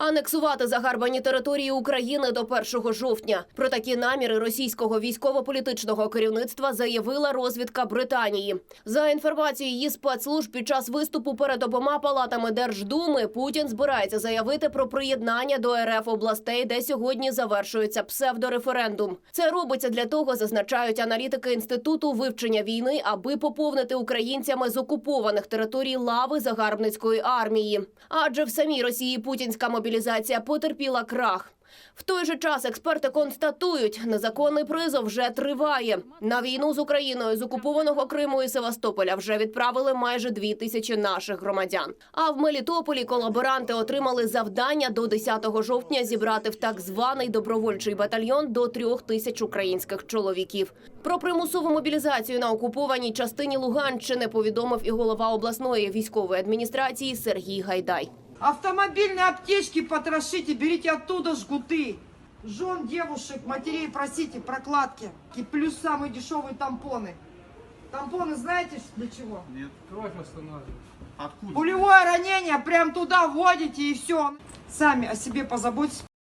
Анексувати загарбані території України до 1 жовтня. Про такі наміри російського військово-політичного керівництва заявила розвідка Британії. За інформацією її спецслужб, під час виступу перед обома палатами Держдуми Путін збирається заявити про приєднання до РФ областей, де сьогодні завершується псевдореферендум. Це робиться для того, зазначають аналітики інституту вивчення війни, аби поповнити українцями з окупованих територій лави загарбницької армії. Адже в самій Росії путінська мобілізація потерпіла крах. В той же час експерти констатують, незаконний призов вже триває. На війну з Україною з окупованого Криму і Севастополя вже відправили майже дві тисячі наших громадян. А в Мелітополі колаборанти отримали завдання до 10 жовтня зібрати в так званий добровольчий батальйон до трьох тисяч українських чоловіків. Про примусову мобілізацію на окупованій частині Луганщини повідомив і голова обласної військової адміністрації Сергій Гайдай. Автомобильные аптечки потрошите, берите оттуда жгуты. Жен, девушек, матерей просите прокладки. И плюс самые дешевые тампоны. Тампоны знаете для чего? Нет. Кровь останавливает. Откуда? Пулевое ранение прям туда вводите и все. Сами о себе позаботьтесь,